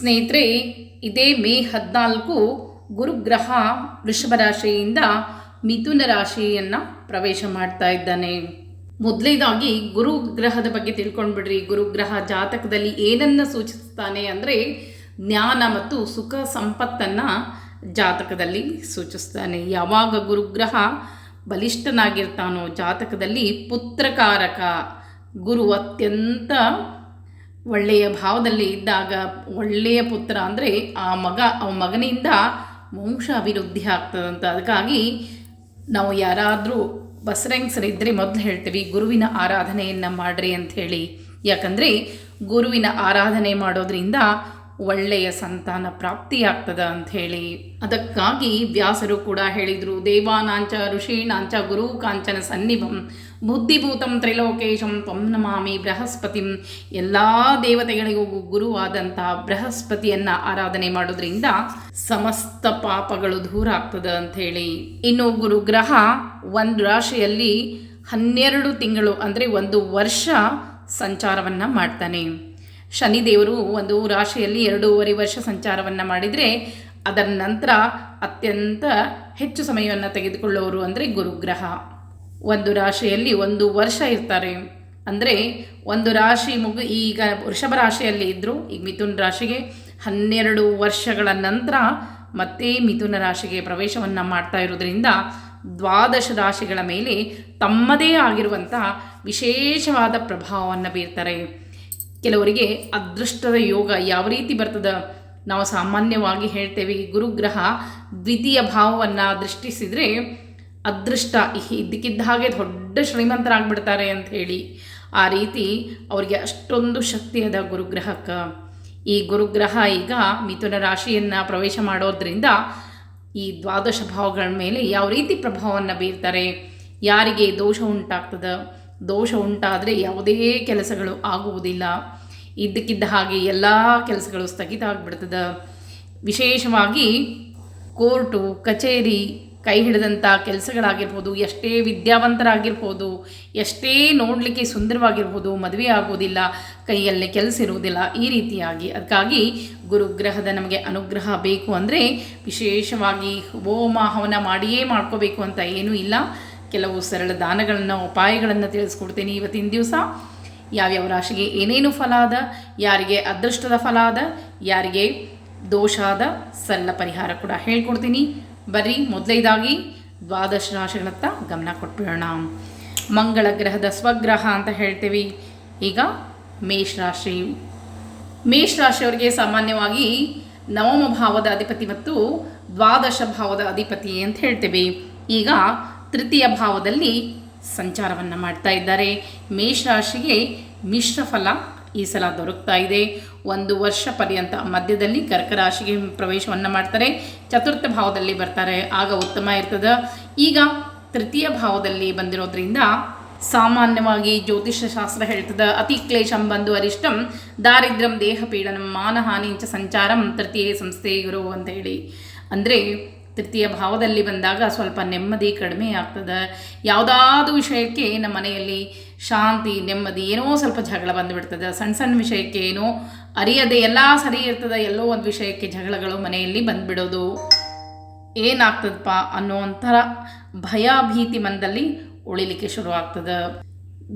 ಸ್ನೇಹಿತರೆ, ಇದೇ ಮೇ ಹದಿನಾಲ್ಕು ಗುರುಗ್ರಹ ವೃಷಭ ರಾಶಿಯಿಂದ ಮಿಥುನ ರಾಶಿಯನ್ನು ಪ್ರವೇಶ ಮಾಡ್ತಾ ಇದ್ದಾನೆ. ಮೊದಲನೇದಾಗಿ ಗುರುಗ್ರಹದ ಬಗ್ಗೆ ತಿಳ್ಕೊಂಡ್ಬಿಡ್ರಿ. ಗುರುಗ್ರಹ ಜಾತಕದಲ್ಲಿ ಏನನ್ನು ಸೂಚಿಸ್ತಾನೆ ಅಂದರೆ ಜ್ಞಾನ ಮತ್ತು ಸುಖ ಸಂಪತ್ತನ್ನು ಜಾತಕದಲ್ಲಿ ಸೂಚಿಸ್ತಾನೆ. ಯಾವಾಗ ಗುರುಗ್ರಹ ಬಲಿಷ್ಠನಾಗಿರ್ತಾನೋ ಜಾತಕದಲ್ಲಿ ಪುತ್ರಕಾರಕ, ಗುರು ಅತ್ಯಂತ ಒಳ್ಳೆಯ ಭಾವದಲ್ಲಿ ಇದ್ದಾಗ ಒಳ್ಳೆಯ ಪುತ್ರ ಅಂದರೆ ಆ ಮಗ ಅವ ಮಗನಿಂದ ವಂಶ ಅಭಿವೃದ್ಧಿ ಆಗ್ತದಂತ ಅದಕ್ಕಾಗಿ ನಾವು ಯಾರಾದರೂ ಬಸರಂಗ್ಸರಿದ್ದರೆ ಮೊದಲು ಹೇಳ್ತೀವಿ, ಗುರುವಿನ ಆರಾಧನೆಯನ್ನು ಮಾಡ್ರಿ ಅಂಥೇಳಿ ಯಾಕಂದರೆ ಗುರುವಿನ ಆರಾಧನೆ ಮಾಡೋದ್ರಿಂದ ಒಳ್ಳೆಯ ಸಂತಾನ ಪ್ರಾಪ್ತಿಯಾಗ್ತದ ಅಂಥೇಳಿ ಅದಕ್ಕಾಗಿ ವ್ಯಾಸರು ಕೂಡ ಹೇಳಿದರು, ದೇವಾನಾಂಚ ಋಷೀಣಾಂಚ ಗುರು ಕಾಂಚನ ಸನ್ನಿಭಂ. ಬುದ್ಧಿಭೂತಂ ತ್ರೈಲೋಕೇಶಂ ತ್ವಂ ನಮಾಮಿ ಬೃಹಸ್ಪತಿಂ. ಎಲ್ಲ ದೇವತೆಗಳಿಗೂ ಗುರುವಾದಂತಹ ಬೃಹಸ್ಪತಿಯನ್ನು ಆರಾಧನೆ ಮಾಡೋದ್ರಿಂದ ಸಮಸ್ತ ಪಾಪಗಳು ದೂರ ಆಗ್ತದ ಅಂಥೇಳಿ ಇನ್ನು ಗುರುಗ್ರಹ ಒಂದು ರಾಶಿಯಲ್ಲಿ ಹನ್ನೆರಡು ತಿಂಗಳು ಅಂದರೆ ಒಂದು ವರ್ಷ ಸಂಚಾರವನ್ನು ಮಾಡ್ತಾನೆ. ಶನಿದೇವರು ಒಂದು ರಾಶಿಯಲ್ಲಿ ಎರಡೂವರೆ ವರ್ಷ ಸಂಚಾರವನ್ನು ಮಾಡಿದರೆ ಅದರ ನಂತರ ಅತ್ಯಂತ ಹೆಚ್ಚು ಸಮಯವನ್ನು ತೆಗೆದುಕೊಳ್ಳೋರು ಅಂದರೆ ಗುರುಗ್ರಹ. ಒಂದು ರಾಶಿಯಲ್ಲಿ ಒಂದು ವರ್ಷ ಇರ್ತಾರೆ. ಅಂದರೆ ಒಂದು ರಾಶಿ ಮುಗು, ಈಗ ವೃಷಭ ರಾಶಿಯಲ್ಲಿ ಇದ್ದರು ಈಗ ಮಿಥುನ ರಾಶಿಗೆ ಹನ್ನೆರಡು ವರ್ಷಗಳ ನಂತರ ಮತ್ತೆ ಮಿಥುನ ರಾಶಿಗೆ ಪ್ರವೇಶವನ್ನು ಮಾಡ್ತಾ ಇರೋದ್ರಿಂದ ದ್ವಾದಶ ರಾಶಿಗಳ ಮೇಲೆ ತಮ್ಮದೇ ಆಗಿರುವಂಥ ವಿಶೇಷವಾದ ಪ್ರಭಾವವನ್ನು ಬೀರ್ತಾರೆ. ಕೆಲವರಿಗೆ ಅದೃಷ್ಟದ ಯೋಗ ಯಾವ ರೀತಿ ಬರ್ತದ ನಾವು ಸಾಮಾನ್ಯವಾಗಿ ಹೇಳ್ತೇವೆ, ಗುರುಗ್ರಹ ದ್ವಿತೀಯ ಭಾವವನ್ನು ದೃಷ್ಟಿಸಿದರೆ ಅದೃಷ್ಟ ಇದ್ದಕ್ಕಿದ್ದ ಹಾಗೆ ದೊಡ್ಡ ಶ್ರೀಮಂತರಾಗ್ಬಿಡ್ತಾರೆ ಅಂತ ಹೇಳಿ ಆ ರೀತಿ ಅವರಿಗೆ ಅಷ್ಟೊಂದು ಶಕ್ತಿ ಅದ ಗುರುಗ್ರಹಕ್ಕೆ. ಈ ಗುರುಗ್ರಹ ಈಗ ಮಿಥುನ ರಾಶಿಯನ್ನು ಪ್ರವೇಶ ಮಾಡೋದ್ರಿಂದ ಈ ದ್ವಾದಶ ಭಾವಗಳ ಮೇಲೆ ಯಾವ ರೀತಿ ಪ್ರಭಾವವನ್ನು ಬೀರ್ತಾರೆ, ಯಾರಿಗೆ ದೋಷ ಉಂಟಾಗ್ತದ? ದೋಷ ಉಂಟಾದರೆ ಯಾವುದೇ ಕೆಲಸಗಳು ಆಗುವುದಿಲ್ಲ. ಇದ್ದಕ್ಕಿದ್ದ ಹಾಗೆ ಎಲ್ಲ ಕೆಲಸಗಳು ಸ್ಥಗಿತ ಆಗಿಬಿಡ್ತದೆ. ವಿಶೇಷವಾಗಿ ಕೋರ್ಟು, ಕಚೇರಿ ಕೈ ಹಿಡಿದಂಥ ಕೆಲಸಗಳಾಗಿರ್ಬೋದು, ಎಷ್ಟೇ ವಿದ್ಯಾವಂತರಾಗಿರ್ಬೋದು, ಎಷ್ಟೇ ನೋಡಲಿಕ್ಕೆ ಸುಂದರವಾಗಿರ್ಬೋದು, ಮದುವೆ ಆಗೋದಿಲ್ಲ, ಕೈಯಲ್ಲಿ ಕೆಲಸ ಇರುವುದಿಲ್ಲ, ಈ ರೀತಿಯಾಗಿ. ಅದಕ್ಕಾಗಿ ಗುರುಗ್ರಹದ ನಮಗೆ ಅನುಗ್ರಹ ಬೇಕು ಅಂದರೆ ವಿಶೇಷವಾಗಿ ಹೋಮ ಹವನ ಮಾಡಿಯೇ ಮಾಡ್ಕೋಬೇಕು ಅಂತ ಏನೂ ಇಲ್ಲ. ಕೆಲವು ಸರಳ ದಾನಗಳನ್ನು, ಉಪಾಯಗಳನ್ನು ತಿಳಿಸ್ಕೊಡ್ತೀನಿ ಇವತ್ತಿನ ದಿವಸ. ಯಾವ್ಯಾವ ರಾಶಿಗೆ ಏನೇನು ಫಲ ಅದ ಯಾರಿಗೆ ಅದೃಷ್ಟದ ಫಲ ಅದ ಯಾರಿಗೆ ದೋಷಾದ ಸರಳ ಪರಿಹಾರ ಕೂಡ ಹೇಳ್ಕೊಡ್ತೀನಿ. ಬರ್ರಿ ಮೊದಲನೇದಾಗಿ ದ್ವಾದಶ ರಾಶಿಗಳತ್ತ ಗಮನ ಕೊಟ್ಬಿಡೋಣ. ಮಂಗಳ ಗ್ರಹದ ಸ್ವಗ್ರಹ ಅಂತ ಹೇಳ್ತೀವಿ. ಈಗ ಮೇಷರಾಶಿ ಮೇಷರಾಶಿಯವರಿಗೆ ಮೇಷ ರಾಶಿಯವರಿಗೆ ಸಾಮಾನ್ಯವಾಗಿ ನವಮ ಭಾವದ ಅಧಿಪತಿ ಮತ್ತು ದ್ವಾದಶ ಭಾವದ ಅಧಿಪತಿ ಅಂತ ಹೇಳ್ತೇವೆ. ಈಗ ತೃತೀಯ ಭಾವದಲ್ಲಿ ಸಂಚಾರವನ್ನು ಮಾಡ್ತಾ ಇದ್ದಾರೆ. ಮೇಷರಾಶಿಗೆ ಮಿಶ್ರ ಫಲ ಈ ಸಲ ದೊರಕ್ತಾ ಇದೆ. ಒಂದು ವರ್ಷ ಪರ್ಯಂತ ಮಧ್ಯದಲ್ಲಿ ಕರ್ಕ ರಾಶಿಗೆ ಪ್ರವೇಶವನ್ನು ಮಾಡ್ತಾರೆ. ಚತುರ್ಥ ಭಾವದಲ್ಲಿ ಬರ್ತಾರೆ. ಆಗ ಉತ್ತಮ ಇರ್ತದೆ. ಈಗ ತೃತೀಯ ಭಾವದಲ್ಲಿ ಬಂದಿರೋದ್ರಿಂದ ಸಾಮಾನ್ಯವಾಗಿ ಜ್ಯೋತಿಷ್ಯ ಶಾಸ್ತ್ರ ಹೇಳ್ತದೆ. ಅತಿ ಕ್ಲೇಶಂ ಬಂದು ಅರಿಷ್ಟಂ. ದಾರಿದ್ರ್ಯಂ ದೇಹ ಪೀಡನಂ ಮಾನಹಾನಿಂಚ ಸಂಚಾರಂ, ತೃತೀಯ ಸಂಸ್ಥೆ ಗುರು ಅಂತ ಹೇಳಿ. ಅಂದರೆ ತೃತೀಯ ಭಾವದಲ್ಲಿ ಬಂದಾಗ ಸ್ವಲ್ಪ ನೆಮ್ಮದಿ ಕಡಿಮೆ ಆಗ್ತದೆ. ಯಾವುದಾದ್ರೂ ವಿಷಯಕ್ಕೆ ನಮ್ಮ ಮನೆಯಲ್ಲಿ ಶಾಂತಿ, ನೆಮ್ಮದಿ, ಏನೋ ಸ್ವಲ್ಪ ಜಗಳ ಬಂದುಬಿಡ್ತದೆ. ಸಣ್ಣ ಸಣ್ಣ ವಿಷಯಕ್ಕೆ ಏನೋ ಅರಿಯದೆ ಎಲ್ಲ ಸರಿ ಇರ್ತದೆ, ಎಲ್ಲೋ ಒಂದು ವಿಷಯಕ್ಕೆ ಜಗಳಗಳು ಮನೆಯಲ್ಲಿ ಬಂದುಬಿಡೋದು. ಏನಾಗ್ತದಪ್ಪ ಅನ್ನೋ ಒಂಥರ ಭಯ ಭೀತಿ ಮನದಲ್ಲಿ ಉಳಿಲಿಕ್ಕೆ ಶುರು ಆಗ್ತದೆ.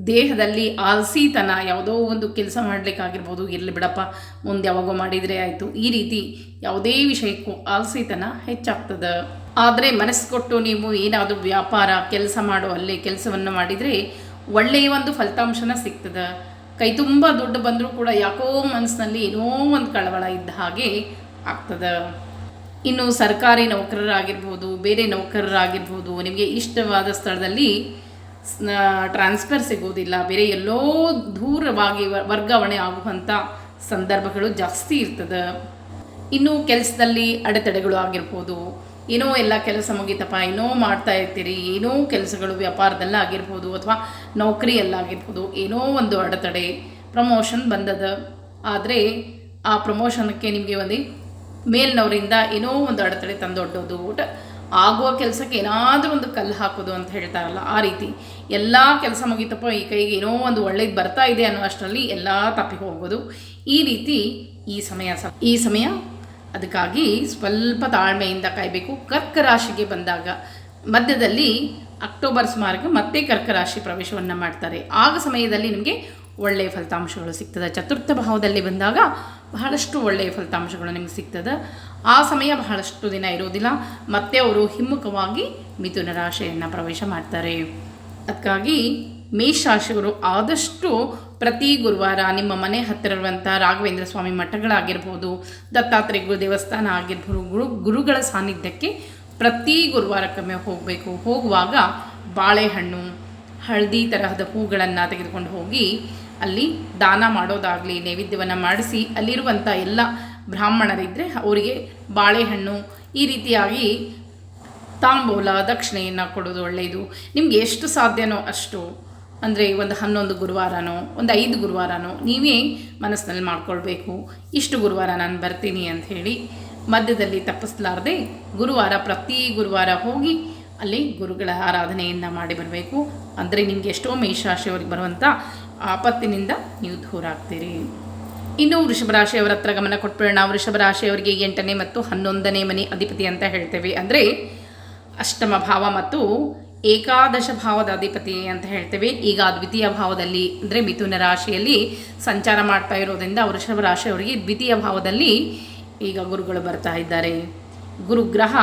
ದೇಹದಲ್ಲಿ ಆಲಸಿತನ ಯಾವುದೋ ಒಂದು ಕೆಲಸ ಮಾಡಲಿಕ್ಕಾಗಿರ್ಬೋದು. ಇರಲಿ ಬಿಡಪ್ಪ, ಮುಂದೆ ಯಾವಾಗೋ ಮಾಡಿದರೆ ಆಯಿತು. ಈ ರೀತಿ ಯಾವುದೇ ವಿಷಯಕ್ಕೂ ಆಲಸಿತನ ಹೆಚ್ಚಾಗ್ತದೆ. ಆದರೆ ಮನಸ್ಸು ಕೊಟ್ಟು ನೀವು ಏನಾದರೂ ವ್ಯಾಪಾರ, ಕೆಲಸ ಮಾಡೋ, ಅಲ್ಲೇ ಕೆಲಸವನ್ನು ಮಾಡಿದರೆ ಒಳ್ಳೆಯ ಒಂದು ಫಲಿತಾಂಶನ ಸಿಗ್ತದೆ. ಕೈ ತುಂಬ ದುಡ್ಡು ಬಂದರೂ ಕೂಡ ಯಾಕೋ ಮನಸ್ಸಿನಲ್ಲಿ ಏನೋ ಒಂದು ಕಳವಳ ಇದ್ದ ಹಾಗೆ ಆಗ್ತದೆ. ಇನ್ನು ಸರ್ಕಾರಿ ನೌಕರರಾಗಿರ್ಬೋದು, ಬೇರೆ ನೌಕರರಾಗಿರ್ಬೋದು, ನಿಮಗೆ ಇಷ್ಟವಾದ ಸ್ಥಳದಲ್ಲಿ ಟ್ರಾನ್ಸ್ಫರ್ ಸಿಗೋದಿಲ್ಲ. ಬೇರೆ ಎಲ್ಲೋ ದೂರವಾಗಿ ವರ್ಗಾವಣೆ ಆಗುವಂಥ ಸಂದರ್ಭಗಳು ಜಾಸ್ತಿ ಇರ್ತದೆ. ಇನ್ನು ಕೆಲಸದಲ್ಲಿ ಅಡೆತಡೆಗಳು ಆಗಿರ್ಬೋದು ಏನೋ ಎಲ್ಲ ಕೆಲಸ ಮುಗಿತಪ್ಪ, ಏನೋ ಮಾಡ್ತಾ ಇರ್ತೀರಿ, ಏನೋ ಕೆಲಸಗಳು ವ್ಯಾಪಾರದಲ್ಲಾಗಿರ್ಬೋದು ಅಥವಾ ನೌಕರಿಯಲ್ಲಾಗಿರ್ಬೋದು ಏನೋ ಒಂದು ಅಡೆತಡೆ ಪ್ರಮೋಷನ್ ಬಂದದ. ಆದರೆ ಆ ಪ್ರಮೋಷನ್ಗೆ ನಿಮಗೆ ಒಂದು ಮೇಲ್ನವರಿಂದ ಏನೋ ಒಂದು ಅಡೆತಡೆ ತಂದೊಡ್ಡೋದು. ಊಟ ಆಗುವ ಕೆಲಸಕ್ಕೆ ಏನಾದರೂ ಒಂದು ಕಲ್ಲು ಹಾಕೋದು ಅಂತ ಹೇಳ್ತಾರಲ್ಲ, ಆ ರೀತಿ. ಎಲ್ಲ ಕೆಲಸ ಮುಗಿತಪ್ಪ, ಈ ಕೈಗೆ ಏನೋ ಒಂದು ಒಳ್ಳೇದು ಬರ್ತಾ ಇದೆ ಅನ್ನೋ ಅಷ್ಟರಲ್ಲಿ ಎಲ್ಲ ತಪ್ಪಿ ಹೋಗೋದು. ಈ ರೀತಿ ಈ ಸಮಯ ಈ ಸಮಯ ಅದಕ್ಕಾಗಿ ಸ್ವಲ್ಪ ತಾಳ್ಮೆಯಿಂದ ಕಾಯಬೇಕು. ಕರ್ಕ ರಾಶಿಗೆ ಬಂದಾಗ ಮಧ್ಯದಲ್ಲಿ ಅಕ್ಟೋಬರ್ ಸುಮಾರಿಗೆ ಮತ್ತೆ ಕರ್ಕ ರಾಶಿ ಪ್ರವೇಶವನ್ನು ಮಾಡ್ತಾರೆ. ಆಗ ಸಮಯದಲ್ಲಿ ನಿಮಗೆ ಒಳ್ಳೆಯ ಫಲಿತಾಂಶಗಳು ಸಿಗ್ತದೆ. ಚತುರ್ಥ ಭಾವದಲ್ಲಿ ಬಂದಾಗ ಬಹಳಷ್ಟು ಒಳ್ಳೆಯ ಫಲಿತಾಂಶಗಳು ನಿಮಗೆ ಸಿಗ್ತದೆ. ಆ ಸಮಯ ಬಹಳಷ್ಟು ದಿನ ಇರೋದಿಲ್ಲ. ಮತ್ತೆ ಅವರು ಹಿಮ್ಮುಖವಾಗಿ ಮಿಥುನ ರಾಶಿಯನ್ನು ಪ್ರವೇಶ ಮಾಡ್ತಾರೆ. ಅದಕ್ಕಾಗಿ ಮೇಷರಾಶಿಯವರು ಆದಷ್ಟು ಪ್ರತಿ ಗುರುವಾರ ನಿಮ್ಮ ಮನೆ ಹತ್ತಿರ ಇರುವಂಥ ರಾಘವೇಂದ್ರ ಸ್ವಾಮಿ ಮಠಗಳಾಗಿರ್ಬೋದು ದತ್ತಾತ್ರೇಯ ಗುರು ದೇವಸ್ಥಾನ ಆಗಿರ್ಬೋದು, ಗುರು, ಗುರುಗಳ ಸಾನ್ನಿಧ್ಯಕ್ಕೆ ಪ್ರತಿ ಗುರುವಾರಕ್ಕೊಮ್ಮೆ ಹೋಗಬೇಕು. ಹೋಗುವಾಗ ಬಾಳೆಹಣ್ಣು, ಹಳದಿ ತರಹದ ಹೂಗಳನ್ನು ತೆಗೆದುಕೊಂಡು ಹೋಗಿ ಅಲ್ಲಿ ದಾನ ಮಾಡೋದಾಗಲಿ, ನೈವೇದ್ಯವನ್ನು ಮಾಡಿಸಿ ಅಲ್ಲಿರುವಂಥ ಎಲ್ಲ ಬ್ರಾಹ್ಮಣರಿದ್ದರೆ ಅವರಿಗೆ ಬಾಳೆಹಣ್ಣು ಈ ರೀತಿಯಾಗಿ ತಾಂಬೂಲ, ದಕ್ಷಿಣೆಯನ್ನು ಕೊಡೋದು ಒಳ್ಳೆಯದು. ನಿಮಗೆ ಎಷ್ಟು ಸಾಧ್ಯನೋ ಅಷ್ಟು ಅಂದರೆ ಒಂದು ಹನ್ನೊಂದು ಗುರುವಾರನೋ, ಒಂದು ಐದು ಗುರುವಾರನೋ ನೀವೇ ಮನಸ್ಸಿನಲ್ಲಿ ಮಾಡ್ಕೊಳ್ಬೇಕು. ಇಷ್ಟು ಗುರುವಾರ ನಾನು ಬರ್ತೀನಿ ಅಂತ ಹೇಳಿ ಮಧ್ಯದಲ್ಲಿ ತಪ್ಪಿಸ್ಲಾರ್ದೆ ಗುರುವಾರ ಪ್ರತಿ ಗುರುವಾರ ಹೋಗಿ ಅಲ್ಲಿ ಗುರುಗಳ ಆರಾಧನೆಯನ್ನು ಮಾಡಿ ಬರಬೇಕು. ಅಂದರೆ ನಿಮಗೆ ಎಷ್ಟೋ ಮೇಷರಾಶಿಯವರಿಗೆ ಬರುವಂಥ ಆಪತ್ತಿನಿಂದ ನೀವು ದೂರ ಆಗ್ತೀರಿ. ಇನ್ನು ವೃಷಭ ರಾಶಿಯವರ ಹತ್ರ ಗಮನ ಕೊಟ್ಬಿಡೋಣ. ವೃಷಭ ರಾಶಿಯವರಿಗೆ ಎಂಟನೇ ಮತ್ತು ಹನ್ನೊಂದನೇ ಮನೆ ಅಧಿಪತಿ ಅಂತ ಹೇಳ್ತೇವೆ. ಅಂದರೆ ಅಷ್ಟಮ ಭಾವ ಮತ್ತು ಏಕಾದಶ ಭಾವದ ಅಧಿಪತಿ ಅಂತ ಹೇಳ್ತೇವೆ. ಈಗ ದ್ವಿತೀಯ ಭಾವದಲ್ಲಿ ಅಂದರೆ ಮಿಥುನ ರಾಶಿಯಲ್ಲಿ ಸಂಚಾರ ಮಾಡ್ತಾ ಇರೋದ್ರಿಂದ ವೃಷಭ ರಾಶಿಯವರಿಗೆ ದ್ವಿತೀಯ ಭಾವದಲ್ಲಿ ಈಗ ಗುರುಗಳು ಬರ್ತಾ ಇದ್ದಾರೆ. ಗುರುಗ್ರಹ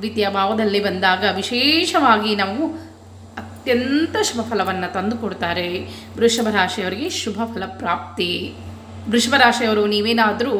ದ್ವಿತೀಯ ಭಾವದಲ್ಲಿ ಬಂದಾಗ ವಿಶೇಷವಾಗಿ ನಾವು ಅತ್ಯಂತ ಶುಭ ಫಲವನ್ನು ತಂದು ಕೊಡ್ತಾರೆ. ವೃಷಭ ರಾಶಿಯವರಿಗೆ ಶುಭ ಫಲ ಪ್ರಾಪ್ತಿ. ವೃಷಭ ರಾಶಿಯವರು ನೀವೇನಾದರೂ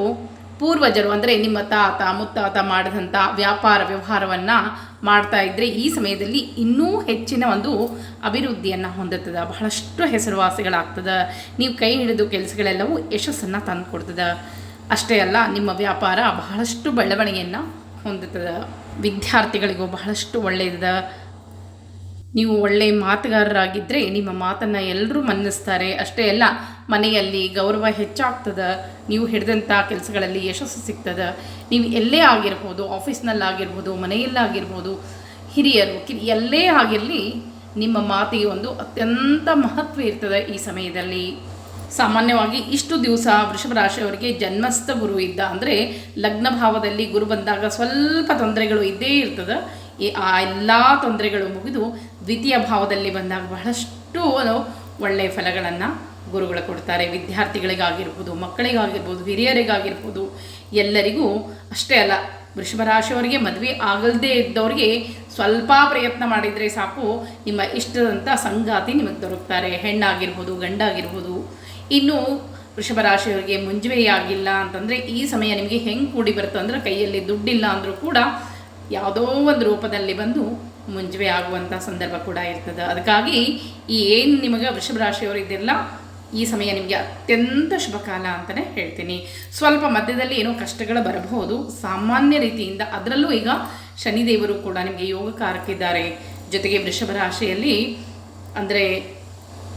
ಪೂರ್ವಜರು ಅಂದರೆ ನಿಮ್ಮ ತಾತ, ಮುತ್ತಾತ ಮಾಡಿದಂಥ ವ್ಯಾಪಾರ ವ್ಯವಹಾರವನ್ನು ಮಾಡ್ತಾ ಇದ್ದರೆ ಈ ಸಮಯದಲ್ಲಿ ಇನ್ನೂ ಹೆಚ್ಚಿನ ಒಂದು ಅಭಿವೃದ್ಧಿಯನ್ನು ಹೊಂದುತ್ತದೆ. ಬಹಳಷ್ಟು ಹೆಸರುವಾಸಿಗಳಾಗ್ತದೆ. ನೀವು ಕೈ ಹಿಡಿದು ಕೆಲಸಗಳೆಲ್ಲವೂ ಯಶಸ್ಸನ್ನು ತಂದು ಕೊಡ್ತದೆ ಅಷ್ಟೇ ಅಲ್ಲ, ನಿಮ್ಮ ವ್ಯಾಪಾರ ಬಹಳಷ್ಟು ಬೆಳವಣಿಗೆಯನ್ನು ಹೊಂದುತ್ತದೆ. ವಿದ್ಯಾರ್ಥಿಗಳಿಗೂ ಬಹಳಷ್ಟು ಒಳ್ಳೆಯದ ನೀವು ಒಳ್ಳೆಯ ಮಾತುಗಾರರಾಗಿದ್ದರೆ ನಿಮ್ಮ ಮಾತನ್ನು ಎಲ್ಲರೂ ಮನ್ನಿಸ್ತಾರೆ. ಅಷ್ಟೇ ಅಲ್ಲ, ಮನೆಯಲ್ಲಿ ಗೌರವ ಹೆಚ್ಚಾಗ್ತದೆ. ನೀವು ಹಿಡಿದಂಥ ಕೆಲಸಗಳಲ್ಲಿ ಯಶಸ್ಸು ಸಿಗ್ತದೆ. ನೀವು ಎಲ್ಲೇ ಆಗಿರ್ಬೋದು, ಆಫೀಸ್ನಲ್ಲಾಗಿರ್ಬೋದು, ಮನೆಯಲ್ಲಾಗಿರ್ಬೋದು, ಹಿರಿಯರು ಕಿರಿ ಎಲ್ಲೇ ಆಗಿರಲಿ, ನಿಮ್ಮ ಮಾತಿಗೆ ಒಂದು ಅತ್ಯಂತ ಮಹತ್ವ ಇರ್ತದೆ ಈ ಸಮಯದಲ್ಲಿ. ಸಾಮಾನ್ಯವಾಗಿ ಇಷ್ಟು ದಿವಸ ವೃಷಭ ರಾಶಿಯವರಿಗೆ ಜನ್ಮಸ್ಥ ಗುರು ಇದ್ದ ಅಂದರೆ ಲಗ್ನ ಭಾವದಲ್ಲಿ ಗುರು ಬಂದಾಗ ಸ್ವಲ್ಪ ತೊಂದರೆಗಳು ಇದ್ದೇ ಇರ್ತದೆ. ಈ ಆ ಎಲ್ಲ ತೊಂದರೆಗಳು ಮುಗಿದು ದ್ವಿತೀಯ ಭಾವದಲ್ಲಿ ಬಂದಾಗ ಬಹಳಷ್ಟು ಒಳ್ಳೆಯ ಫಲಗಳನ್ನು ಗುರುಗಳು ಕೊಡ್ತಾರೆ, ವಿದ್ಯಾರ್ಥಿಗಳಿಗಾಗಿರ್ಬೋದು, ಮಕ್ಕಳಿಗಾಗಿರ್ಬೋದು, ಹಿರಿಯರಿಗಾಗಿರ್ಬೋದು, ಎಲ್ಲರಿಗೂ ಅಷ್ಟೇ ಅಲ್ಲ, ವೃಷಭ ರಾಶಿಯವರಿಗೆ ಮದುವೆ ಆಗಲ್ದೇ ಇದ್ದವ್ರಿಗೆ ಸ್ವಲ್ಪ ಪ್ರಯತ್ನ ಮಾಡಿದರೆ ಸಾಕು, ನಿಮ್ಮ ಇಷ್ಟದಂಥ ಸಂಗಾತಿ ನಿಮಗೆ ದೊರಕ್ತಾರೆ, ಹೆಣ್ಣಾಗಿರ್ಬೋದು, ಗಂಡಾಗಿರ್ಬೋದು. ಇನ್ನು ವೃಷಭ ರಾಶಿಯವರಿಗೆ ಮುಂಜುವೆಯಾಗಿಲ್ಲ ಅಂತಂದರೆ ಈ ಸಮಯ ನಿಮಗೆ ಹೆಂಗೆ ಕೂಡಿ ಬರುತ್ತೆ ಅಂದರೆ ಕೈಯಲ್ಲಿ ದುಡ್ಡಿಲ್ಲ ಅಂದರೂ ಕೂಡ ಯಾವುದೋ ಒಂದು ರೂಪದಲ್ಲಿ ಬಂದು ಮುಂಜುವೆ ಆಗುವಂಥ ಸಂದರ್ಭ ಕೂಡ ಇರ್ತದೆ. ಅದಕ್ಕಾಗಿ ಈ ಏನು ನಿಮಗೆ ವೃಷಭ ರಾಶಿಯವರಿದ್ದೆಲ್ಲ ಈ ಸಮಯ ನಿಮಗೆ ಅತ್ಯಂತ ಶುಭ ಕಾಲ ಅಂತಲೇ ಹೇಳ್ತೀನಿ. ಸ್ವಲ್ಪ ಮಧ್ಯದಲ್ಲಿ ಏನೋ ಕಷ್ಟಗಳು ಬರಬಹುದು. ಸಾಮಾನ್ಯ ರೀತಿಯಿಂದ ಅದರಲ್ಲೂ ಈಗ ಶನಿದೇವರು ಕೂಡ ನಿಮಗೆ ಯೋಗಕಾರಕ್ಕಿದ್ದಾರೆ ಜೊತೆಗೆ ವೃಷಭ ರಾಶಿಯಲ್ಲಿ ಅಂದರೆ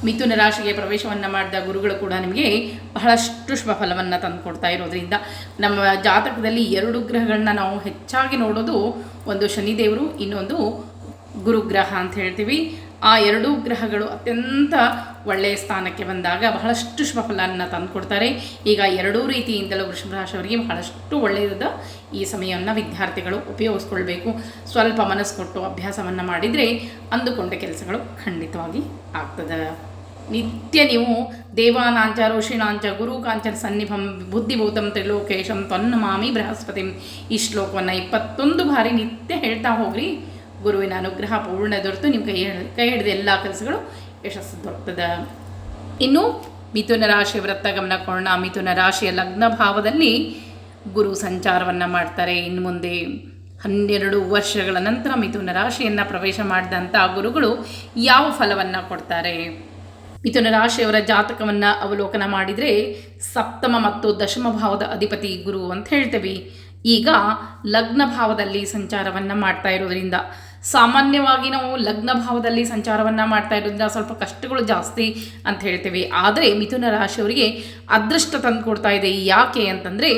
ಮಿಥುನ ರಾಶಿಗೆ ಪ್ರವೇಶವನ್ನು ಮಾಡಿದ ಗುರುಗಳು ಕೂಡ ನಿಮಗೆ ಬಹಳಷ್ಟು ಶುಭ ಫಲವನ್ನು ತಂದುಕೊಡ್ತಾ ಇರೋದ್ರಿಂದ ನಮ್ಮ ಜಾತಕದಲ್ಲಿ ಎರಡು ಗ್ರಹಗಳನ್ನ ನಾವು ಹೆಚ್ಚಾಗಿ ನೋಡೋದು ಒಂದು ಶನಿದೇವರು, ಇನ್ನೊಂದು ಗುರುಗ್ರಹ ಅಂತ ಹೇಳ್ತೀವಿ. ಆ ಎರಡೂ ಗ್ರಹಗಳು ಅತ್ಯಂತ ಒಳ್ಳೆಯ ಸ್ಥಾನಕ್ಕೆ ಬಂದಾಗ ಬಹಳಷ್ಟು ಶುಭ ಫಲವನ್ನು ತಂದುಕೊಡ್ತಾರೆ ಈಗ ಎರಡೂ ರೀತಿಯಿಂದಲೂ ವೃಷಭ ರಾಶಿಯವರಿಗೆ ಬಹಳಷ್ಟು ಒಳ್ಳೆಯದ ಈ ಸಮಯವನ್ನು ವಿದ್ಯಾರ್ಥಿಗಳು ಉಪಯೋಗಿಸ್ಕೊಳ್ಬೇಕು. ಸ್ವಲ್ಪ ಮನಸ್ಸು ಕೊಟ್ಟು ಅಭ್ಯಾಸವನ್ನು ಮಾಡಿದರೆ ಅಂದುಕೊಂಡ ಕೆಲಸಗಳು ಖಂಡಿತವಾಗಿ ಆಗ್ತದೆ. ನಿತ್ಯ ನೀವು ದೇವಾನಾಂಚ ಋಷಿಣಾಂಚ ಗುರು ಕಾಂಚನ ಸನ್ನಿಭಂ, ಬುದ್ಧಿಭೂತಂ, ತ್ರಿಲೋಕೇಶಂ ತೊನ್ನಮಾಮಿ ಬೃಹಸ್ಪತಿಂ ಈ ಶ್ಲೋಕವನ್ನು ಇಪ್ಪತ್ತೊಂದು ಬಾರಿ ನಿತ್ಯ ಹೇಳ್ತಾ ಹೋಗ್ರಿ. ಗುರುವಿನ ಅನುಗ್ರಹ ಪೂರ್ಣ ದೊರೆತು. ನಿಮ್ಮ ಕೈ ಕೈ ಹಿಡಿದ ಎಲ್ಲ ಕೆಲಸಗಳು ಯಶಸ್ಸು ದೊರಕ್ತದೆ ಇನ್ನು ಮಿಥುನ ರಾಶಿ ವ್ರತ ಗಮನ ಕೊಡೋಣ ಮಿಥುನ ರಾಶಿಯ ಲಗ್ನ ಭಾವದಲ್ಲಿ ಗುರು ಸಂಚಾರವನ್ನು ಮಾಡ್ತಾರೆ. ಇನ್ನು ಮುಂದೆ ಹನ್ನೆರಡು ವರ್ಷಗಳ ನಂತರ ಮಿಥುನ ರಾಶಿಯನ್ನು ಪ್ರವೇಶ ಮಾಡಿದಂಥ ಗುರುಗಳು ಯಾವ ಫಲವನ್ನು ಕೊಡ್ತಾರೆ? ಮಿಥುನ ರಾಶಿಯವರ ಜಾತಕವನ್ನು ಅವಲೋಕನ ಮಾಡಿದರೆ ಸಪ್ತಮ ಮತ್ತು ದಶಮ ಭಾವದ ಅಧಿಪತಿ ಗುರು ಅಂತ ಹೇಳ್ತೇವೆ. ಈಗ ಲಗ್ನ ಭಾವದಲ್ಲಿ ಸಂಚಾರವನ್ನು ಮಾಡ್ತಾ ಇರೋದ್ರಿಂದ ಸಾಮಾನ್ಯವಾಗಿ ನಾವು ಲಗ್ನ ಭಾವದಲ್ಲಿ ಸಂಚಾರವನ್ನು ಮಾಡ್ತಾ ಇರೋದ್ರಿಂದ ಸ್ವಲ್ಪ ಕಷ್ಟಗಳು ಜಾಸ್ತಿ ಅಂತ ಹೇಳ್ತೀವಿ. ಆದರೆ ಮಿಥುನ ರಾಶಿಯವರಿಗೆ ಅದೃಷ್ಟ ತಂದು ಕೊಡ್ತಾ ಇದೆ. ಯಾಕೆ ಅಂತಂದರೆ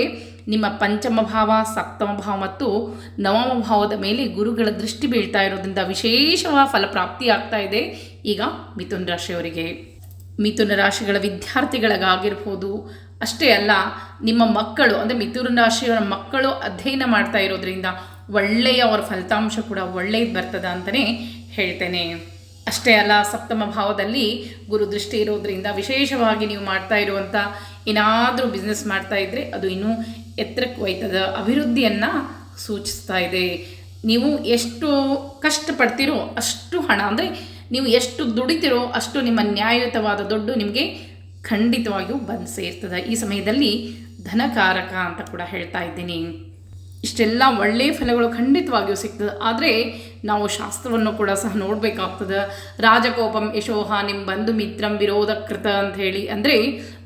ನಿಮ್ಮ ಪಂಚಮ ಭಾವ, ಸಪ್ತಮ ಭಾವ ಮತ್ತು ನವಮ ಭಾವದ ಮೇಲೆ ಗುರುಗಳ ದೃಷ್ಟಿ ಬೀಳ್ತಾ ಇರೋದ್ರಿಂದ ವಿಶೇಷವಾದ ಫಲಪ್ರಾಪ್ತಿ ಆಗ್ತಾ ಇದೆ ಈಗ ಮಿಥುನ ರಾಶಿಯವರಿಗೆ. ಮಿಥುನ ರಾಶಿಗಳ ವಿದ್ಯಾರ್ಥಿಗಳಿಗಾಗಿರ್ಬೋದು, ಅಷ್ಟೇ ಅಲ್ಲ, ನಿಮ್ಮ ಮಕ್ಕಳು, ಅಂದರೆ ಮಿಥುನ ರಾಶಿಯವರ ಮಕ್ಕಳು ಅಧ್ಯಯನ ಮಾಡ್ತಾ ಇರೋದ್ರಿಂದ ಒಳ್ಳೆಯ ಅವರ ಫಲಿತಾಂಶ ಕೂಡ ಒಳ್ಳೆಯದು ಬರ್ತದ ಅಂತಲೇ ಹೇಳ್ತೇನೆ. ಅಷ್ಟೇ ಅಲ್ಲ, ಸಪ್ತಮ ಭಾವದಲ್ಲಿ ಗುರು ದೃಷ್ಟಿ ಇರೋದ್ರಿಂದ ವಿಶೇಷವಾಗಿ ನೀವು ಮಾಡ್ತಾ ಇರುವಂಥ ಏನಾದರೂ ಬಿಸ್ನೆಸ್ ಮಾಡ್ತಾ ಇದ್ದರೆ ಅದು ಇನ್ನೂ ಎತ್ತರಕ್ಕೆ ಒಯ್ತದ ಅಭಿವೃದ್ಧಿಯನ್ನು ಸೂಚಿಸ್ತಾ ಇದೆ. ನೀವು ಎಷ್ಟು ಕಷ್ಟಪಡ್ತೀರೋ ಅಷ್ಟು ಹಣ, ಅಂದರೆ ನೀವು ಎಷ್ಟು ದುಡಿತಿರೋ ಅಷ್ಟು ನಿಮ್ಮ ನ್ಯಾಯಯುತವಾದ ದುಡ್ಡು ನಿಮಗೆ ಖಂಡಿತವಾಗಿಯೂ ಬಂದು ಸೇರ್ತದೆ. ಈ ಸಮಯದಲ್ಲಿ ಧನಕಾರಕ ಅಂತ ಕೂಡ ಹೇಳ್ತಾ ಇದ್ದೀನಿ. ಇಷ್ಟೆಲ್ಲ ಒಳ್ಳೆಯ ಫಲಗಳು ಖಂಡಿತವಾಗಿಯೂ ಸಿಗ್ತದೆ. ಆದರೆ ನಾವು ಶಾಸ್ತ್ರವನ್ನು ಕೂಡ ಸಹ ನೋಡಬೇಕಾಗ್ತದೆ. ರಾಜಕೋಪಂ ಯಶೋಹ ನಿಮ್ಮ ಬಂಧು ಮಿತ್ರಂ ವಿರೋಧ ಕೃತ ಅಂತ ಹೇಳಿ. ಅಂದರೆ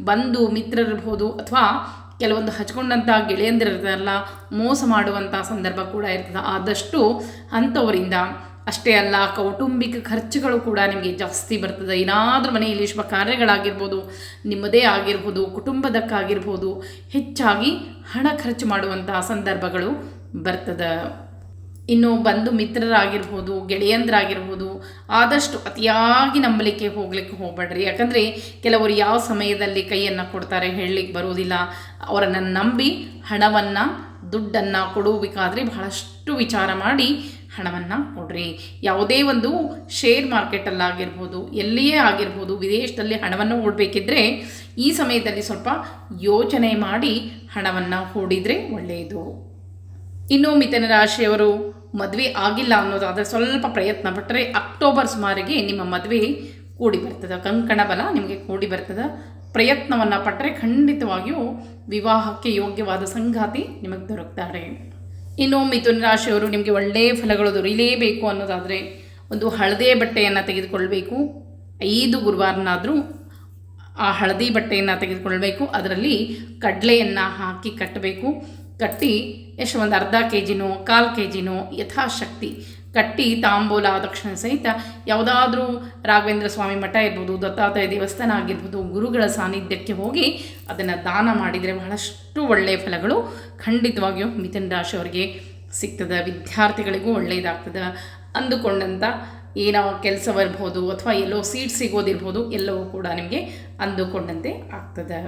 ಬಂಧು ಮಿತ್ರರಿರ್ಬೋದು ಅಥವಾ ಕೆಲವೊಂದು ಹಚ್ಕೊಂಡಂಥ ಗೆಳೆಯಂದಿರಲ್ಲ ಮೋಸ ಮಾಡುವಂಥ ಸಂದರ್ಭ ಕೂಡ ಇರ್ತದೆ. ಆದಷ್ಟು ಅಂಥವರಿಂದ ಅಷ್ಟೇ ಅಲ್ಲ, ಕೌಟುಂಬಿಕ ಖರ್ಚುಗಳು ಕೂಡ ನಿಮಗೆ ಜಾಸ್ತಿ ಬರ್ತದೆ. ಏನಾದರೂ ಮನೆಯಲ್ಲಿ ಶುಭ ಕಾರ್ಯಗಳಾಗಿರ್ಬೋದು, ನಿಮ್ಮದೇ ಆಗಿರ್ಬೋದು, ಕುಟುಂಬದಕ್ಕಾಗಿರ್ಬೋದು, ಹೆಚ್ಚಾಗಿ ಹಣ ಖರ್ಚು ಮಾಡುವಂತಹ ಸಂದರ್ಭಗಳು ಬರ್ತದೆ. ಇನ್ನು ಬಂಧು ಮಿತ್ರರಾಗಿರ್ಬೋದು, ಗೆಳೆಯಂದ್ರಾಗಿರ್ಬೋದು, ಆದಷ್ಟು ಅತಿಯಾಗಿ ನಂಬಲಿಕ್ಕೆ ಹೋಗ್ಲಿಕ್ಕೆ ಹೋಗಬೇಡ್ರಿ. ಯಾಕಂದರೆ ಕೆಲವರು ಯಾವ ಸಮಯದಲ್ಲಿ ಕೈಯನ್ನು ಕೊಡ್ತಾರೆ ಹೇಳಲಿಕ್ಕೆ ಬರೋದಿಲ್ಲ. ಅವರನ್ನು ನಂಬಿ ಹಣವನ್ನು, ದುಡ್ಡನ್ನು ಕೊಡಬೇಕಾದ್ರೆ ಬಹಳಷ್ಟು ವಿಚಾರ ಮಾಡಿ ಹಣವನ್ನು ಕೊಡ್ರಿ. ಯಾವುದೇ ಒಂದು ಶೇರ್ ಮಾರ್ಕೆಟಲ್ಲಾಗಿರ್ಬೋದು ಎಲ್ಲಿಯೇ ಆಗಿರ್ಬೋದು, ವಿದೇಶದಲ್ಲಿ ಹಣವನ್ನು ಹೂಡಬೇಕಿದ್ರೆ ಈ ಸಮಯದಲ್ಲಿ ಸ್ವಲ್ಪ ಯೋಚನೆ ಮಾಡಿ ಹಣವನ್ನು ಹೂಡಿದರೆ ಒಳ್ಳೆಯದು. ಇನ್ನು ಮಿಥುನ ರಾಶಿಯವರು ಮದುವೆ ಆಗಿಲ್ಲ ಅನ್ನೋದಾದರೆ ಸ್ವಲ್ಪ ಪ್ರಯತ್ನ ಪಟ್ಟರೆ ಅಕ್ಟೋಬರ್ ಸುಮಾರಿಗೆ ನಿಮ್ಮ ಮದುವೆ ಕೂಡಿ ಬರ್ತದೆ. ಕಂಕಣ ಬಲ ನಿಮಗೆ ಕೂಡಿ ಬರ್ತದೆ. ಪ್ರಯತ್ನವನ್ನು ಪಟ್ಟರೆ ಖಂಡಿತವಾಗಿಯೂ ವಿವಾಹಕ್ಕೆ ಯೋಗ್ಯವಾದ ಸಂಗಾತಿ ನಿಮಗೆ ದೊರಕ್ತಾರೆ. ಇನ್ನು ಮಿಥುನ ರಾಶಿಯವರು ನಿಮಗೆ ಒಳ್ಳೆಯ ಫಲಗಳು ದೊರೆಯಲೇಬೇಕು ಅನ್ನೋದಾದರೆ ಒಂದು ಹಳದಿ ಬಟ್ಟೆಯನ್ನು ತೆಗೆದುಕೊಳ್ಬೇಕು. ಐದು ಗುರುವಾರನಾದರೂ ಆ ಹಳದಿ ಬಟ್ಟೆಯನ್ನು ತೆಗೆದುಕೊಳ್ಬೇಕು. ಅದರಲ್ಲಿ ಕಡಲೆಯನ್ನು ಹಾಕಿ ಕಟ್ಟಬೇಕು. ಕಟ್ಟಿ ಎಷ್ಟು ಒಂದು ಅರ್ಧ ಕೆ ಜಿನೋ ಕಾಲು ಕೆ ಜಿನೋ ಯಥಾಶಕ್ತಿ ಕಟ್ಟಿ ತಾಂಬೂಲ ದಕ್ಷಿಣ ಸಹಿತ ಯಾವುದಾದ್ರೂ ರಾಘವೇಂದ್ರ ಸ್ವಾಮಿ ಮಠ ಇರ್ಬೋದು, ದತ್ತಾತ್ರೇಯ ದೇವಸ್ಥಾನ ಆಗಿರ್ಬೋದು, ಗುರುಗಳ ಸಾನ್ನಿಧ್ಯಕ್ಕೆ ಹೋಗಿ ಅದನ್ನು ದಾನ ಮಾಡಿದರೆ ಬಹಳಷ್ಟು ಒಳ್ಳೆಯ ಫಲಗಳು ಖಂಡಿತವಾಗಿಯೂ ಮಿಥುನ ರಾಶಿಯವರಿಗೆ ಸಿಗ್ತದೆ. ವಿದ್ಯಾರ್ಥಿಗಳಿಗೂ ಒಳ್ಳೆಯದಾಗ್ತದೆ ಅಂದುಕೊಂಡಂಥ ಏನೋ ಕೆಲಸವಿರ್ಬೋದು ಅಥವಾ ಎಲ್ಲೋ ಸೀಟ್ ಸಿಗೋದಿರ್ಬೋದು, ಎಲ್ಲವೂ ಕೂಡ ನಿಮಗೆ ಅಂದುಕೊಂಡಂತೆ ಆಗ್ತದೆ.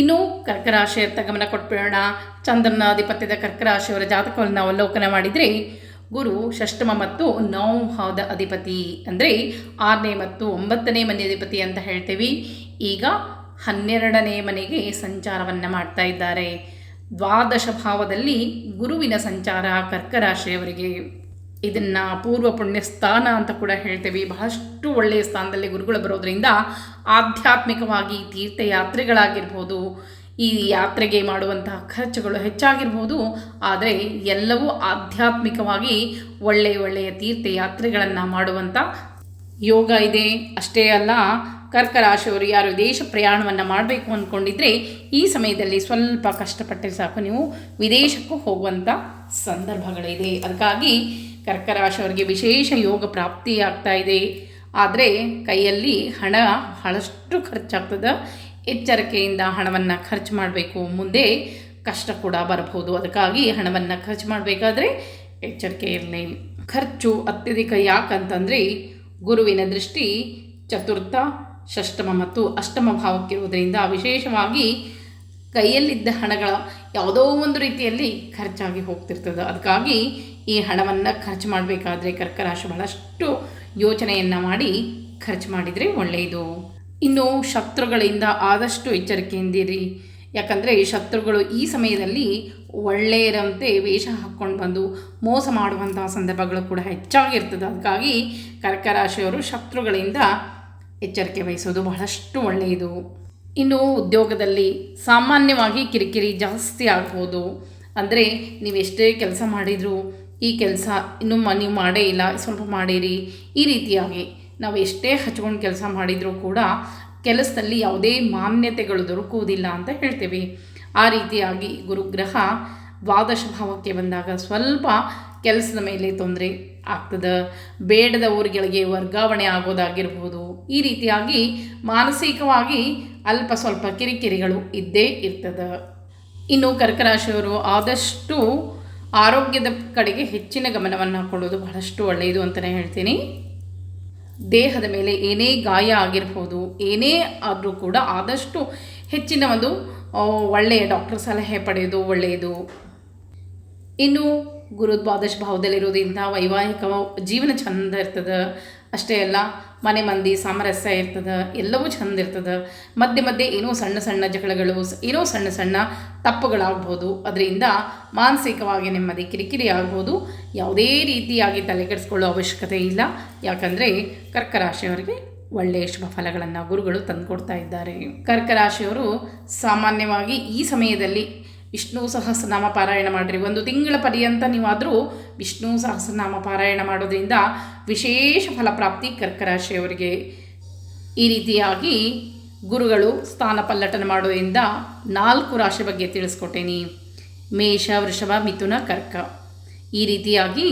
ಇನ್ನು ಕರ್ಕರಾಶಿಯತ್ತ ಗಮನ ಕೊಟ್ಬಿಡೋಣ. ಚಂದ್ರನ ಆಧಿಪತ್ಯದ ಕರ್ಕರಾಶಿಯವರ ಜಾತಕವನ್ನು ಅವಲೋಕನ ಮಾಡಿದರೆ ಗುರು ಷಷ್ಠಮ ಮತ್ತು ಭಾವದ ಅಧಿಪತಿ ಅಂದರೆ ಆರನೇ ಮತ್ತು ಒಂಬತ್ತನೇ ಮನೆ ಅಧಿಪತಿ ಅಂತ ಹೇಳ್ತೀವಿ. ಈಗ ಹನ್ನೆರಡನೇ ಮನೆಗೆ ಸಂಚಾರವನ್ನು ಮಾಡ್ತಾ ಇದ್ದಾರೆ. ದ್ವಾದಶ ಭಾವದಲ್ಲಿ ಗುರುವಿನ ಸಂಚಾರ ಕರ್ಕರಾಶಿಯವರಿಗೆ ಇದನ್ನು ಪೂರ್ವ ಪುಣ್ಯ ಸ್ಥಾನ ಅಂತ ಕೂಡ ಹೇಳ್ತೇವೆ. ಬಹಳಷ್ಟು ಒಳ್ಳೆಯ ಸ್ಥಾನದಲ್ಲಿ ಗುರುಗಳು ಬರೋದರಿಂದ ಆಧ್ಯಾತ್ಮಿಕವಾಗಿ ತೀರ್ಥಯಾತ್ರೆಗಳಾಗಿರ್ಬೋದು ಈ ಯಾತ್ರೆಗೆ ಮಾಡುವಂತಹ ಖರ್ಚುಗಳು ಹೆಚ್ಚಾಗಿರ್ಬೋದು. ಆದರೆ ಎಲ್ಲವೂ ಆಧ್ಯಾತ್ಮಿಕವಾಗಿ ಒಳ್ಳೆಯ ಒಳ್ಳೆಯ ತೀರ್ಥಯಾತ್ರೆಗಳನ್ನು ಮಾಡುವಂಥ ಯೋಗ ಇದೆ. ಅಷ್ಟೇ ಅಲ್ಲ ಕರ್ಕ ರಾಶಿಯವರು ಯಾರು ದೇಶ ಪ್ರಯಾಣವನ್ನು ಮಾಡಬೇಕು ಅಂದ್ಕೊಂಡಿದ್ರೆ ಈ ಸಮಯದಲ್ಲಿ ಸ್ವಲ್ಪ ಕಷ್ಟಪಟ್ಟರೆ ಸಾಕು. ನೀವು ವಿದೇಶಕ್ಕೂ ಹೋಗುವಂಥ ಸಂದರ್ಭಗಳಿದೆ. ಅದಕ್ಕಾಗಿ ಕರ್ಕ ರಾಶಿಯವರಿಗೆ ವಿಶೇಷ ಯೋಗ ಪ್ರಾಪ್ತಿಯಾಗ್ತಾ ಇದೆ. ಆದರೆ ಕೈಯಲ್ಲಿ ಹಣ ಬಹಳಷ್ಟು ಖರ್ಚಾಗ್ತದೆ. ಎಚ್ಚರಿಕೆಯಿಂದ ಹಣವನ್ನು ಖರ್ಚು ಮಾಡಬೇಕು ಮುಂದೆ ಕಷ್ಟ ಕೂಡ ಬರಬಹುದು. ಅದಕ್ಕಾಗಿ ಹಣವನ್ನು ಖರ್ಚು ಮಾಡಬೇಕಾದ್ರೆ ಎಚ್ಚರಿಕೆ ಇರಲಿ. ಖರ್ಚು ಅತ್ಯಧಿಕ ಯಾಕಂತಂದರೆ ಗುರುವಿನ ದೃಷ್ಟಿ ಚತುರ್ಥ, ಷಷ್ಟಮ ಮತ್ತು ಅಷ್ಟಮ ಭಾವಕ್ಕಿರುವುದರಿಂದ ವಿಶೇಷವಾಗಿ ಕೈಯಲ್ಲಿದ್ದ ಹಣಗಳ ಯಾವುದೋ ಒಂದು ರೀತಿಯಲ್ಲಿ ಖರ್ಚಾಗಿ ಹೋಗ್ತಿರ್ತದೆ. ಅದಕ್ಕಾಗಿ ಈ ಹಣವನ್ನು ಖರ್ಚು ಮಾಡಬೇಕಾದ್ರೆ ಕರ್ಕರಾಶಿ ಬಹಳಷ್ಟು ಯೋಚನೆಯನ್ನು ಮಾಡಿ ಖರ್ಚು ಮಾಡಿದರೆ ಒಳ್ಳೆಯದು. ಇನ್ನು ಶತ್ರುಗಳಿಂದ ಆದಷ್ಟು ಎಚ್ಚರಿಕೆಯಿಂದಿರಿ. ಯಾಕಂದರೆ ಶತ್ರುಗಳು ಈ ಸಮಯದಲ್ಲಿ ಒಳ್ಳೆಯರಂತೆ ವೇಷ ಹಾಕ್ಕೊಂಡು ಬಂದು ಮೋಸ ಮಾಡುವಂತಹ ಸಂದರ್ಭಗಳು ಕೂಡ ಹೆಚ್ಚಾಗಿರ್ತದೆ. ಅದಕ್ಕಾಗಿ ಕರ್ಕರಾಶಿಯವರು ಶತ್ರುಗಳಿಂದ ಎಚ್ಚರಿಕೆ ವಹಿಸೋದು ಬಹಳಷ್ಟು ಒಳ್ಳೆಯದು. ಇನ್ನು ಉದ್ಯೋಗದಲ್ಲಿ ಸಾಮಾನ್ಯವಾಗಿ ಕಿರಿಕಿರಿ ಜಾಸ್ತಿ ಆಗ್ಬೋದು. ಅಂದರೆ ನೀವೆಷ್ಟೇ ಕೆಲಸ ಮಾಡಿದರೂ ಈ ಕೆಲಸ ಇನ್ನೂ ನೀವು ಮಾಡೇ ಇಲ್ಲ, ಸ್ವಲ್ಪ ಮಾಡಿರಿ. ಈ ರೀತಿಯಾಗಿ ನಾವು ಎಷ್ಟೇ ಹಚ್ಕೊಂಡು ಕೆಲಸ ಮಾಡಿದರೂ ಕೂಡ ಕೆಲಸದಲ್ಲಿ ಯಾವುದೇ ಮಾನ್ಯತೆಗಳು ದೊರಕುವುದಿಲ್ಲ ಅಂತ ಹೇಳ್ತೀವಿ. ಆ ರೀತಿಯಾಗಿ ಗುರುಗ್ರಹ ದ್ವಾದಶ ಭಾವಕ್ಕೆ ಬಂದಾಗ ಸ್ವಲ್ಪ ಕೆಲಸದ ಮೇಲೆ ತೊಂದರೆ ಆಗ್ತದೆ. ಬೇಡದ ಊರುಗಳಿಗೆ ವರ್ಗಾವಣೆ ಆಗೋದಾಗಿರ್ಬೋದು. ಈ ರೀತಿಯಾಗಿ ಮಾನಸಿಕವಾಗಿ ಅಲ್ಪ ಸ್ವಲ್ಪ ಕಿರಿಕಿರಿಗಳು ಇದ್ದೇ ಇರ್ತದೆ. ಇನ್ನು ಕರ್ಕರಾಶಿಯವರು ಆದಷ್ಟು ಆರೋಗ್ಯದ ಕಡೆಗೆ ಹೆಚ್ಚಿನ ಗಮನವನ್ನು ಕೊಡೋದು ಬಹಳಷ್ಟು ಒಳ್ಳೆಯದು ಅಂತಲೇ ಹೇಳ್ತೀನಿ. ದೇಹದ ಮೇಲೆ ಏನೇ ಗಾಯ ಆಗಿರ್ಬೋದು, ಏನೇ ಆದರೂ ಕೂಡ ಆದಷ್ಟು ಹೆಚ್ಚಿನ ಒಂದು ಒಳ್ಳೆಯ ಡಾಕ್ಟರ್ ಸಲಹೆ ಪಡೆಯೋದು ಒಳ್ಳೆಯದು. ಇನ್ನು ಗುರು ದ್ವಾದಶ ಭಾವದಲ್ಲಿರೋದ್ರಿಂದ ವೈವಾಹಿಕ ಜೀವನ ಚಂದ ಇರ್ತದೆ. ಅಷ್ಟೇ ಅಲ್ಲ, ಮನೆ ಮಂದಿ, ಸಾಮರಸ್ಯ ಇರ್ತದೆ, ಎಲ್ಲವೂ ಚೆಂದ ಇರ್ತದೆ. ಮಧ್ಯೆ ಮಧ್ಯೆ ಏನೋ ಸಣ್ಣ ಸಣ್ಣ ಜಗಳಗಳು ಏನೋ ಸಣ್ಣ ಸಣ್ಣ ತಪ್ಪುಗಳಾಗ್ಬೋದು. ಅದರಿಂದ ಮಾನಸಿಕವಾಗಿ ನೆಮ್ಮದಿ, ಕಿರಿಕಿರಿ ಆಗ್ಬೋದು. ಯಾವುದೇ ರೀತಿಯಾಗಿ ತಲೆಕೆಡಿಸ್ಕೊಳ್ಳೋ ಅವಶ್ಯಕತೆ ಇಲ್ಲ. ಯಾಕಂದರೆ ಕರ್ಕರಾಶಿಯವರಿಗೆ ಒಳ್ಳೆಯ ಶುಭ ಫಲಗಳನ್ನು ಗುರುಗಳು ತಂದುಕೊಡ್ತಾ ಇದ್ದಾರೆ. ಕರ್ಕರಾಶಿಯವರು ಸಾಮಾನ್ಯವಾಗಿ ಈ ಸಮಯದಲ್ಲಿ ವಿಷ್ಣು ಸಹಸ್ರನಾಮ ಪಾರಾಯಣ ಮಾಡಿರಿ. ಒಂದು ತಿಂಗಳ ಪರ್ಯಂತ ನೀವಾದರೂ ವಿಷ್ಣು ಸಹಸ್ರನಾಮ ಪಾರಾಯಣ ಮಾಡೋದ್ರಿಂದ ವಿಶೇಷ ಫಲಪ್ರಾಪ್ತಿ ಕರ್ಕ ರಾಶಿಯವರಿಗೆ ಈ ರೀತಿಯಾಗಿ ಗುರುಗಳು ಸ್ಥಾನ ಪಲ್ಲಟನ ಮಾಡೋದ್ರಿಂದ ನಾಲ್ಕು ರಾಶಿ ಬಗ್ಗೆ ತಿಳಿಸ್ಕೊಟ್ಟೇನಿ. ಮೇಷ, ವೃಷಭ, ಮಿಥುನ, ಕರ್ಕ. ಈ ರೀತಿಯಾಗಿ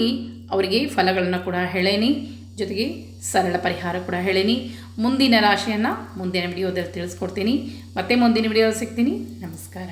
ಅವರಿಗೆ ಫಲಗಳನ್ನು ಕೂಡ ಹೇಳೇನಿ. ಜೊತೆಗೆ ಸರಳ ಪರಿಹಾರ ಕೂಡ ಹೇಳೇನಿ. ಮುಂದಿನ ರಾಶಿಯನ್ನು ಮುಂದಿನ ವಿಡಿಯೋದಲ್ಲಿ ತಿಳಿಸ್ಕೊಡ್ತೀನಿ. ಮತ್ತೆ ಮುಂದಿನ ವಿಡಿಯೋ ಸಿಗ್ತೀನಿ. ನಮಸ್ಕಾರ.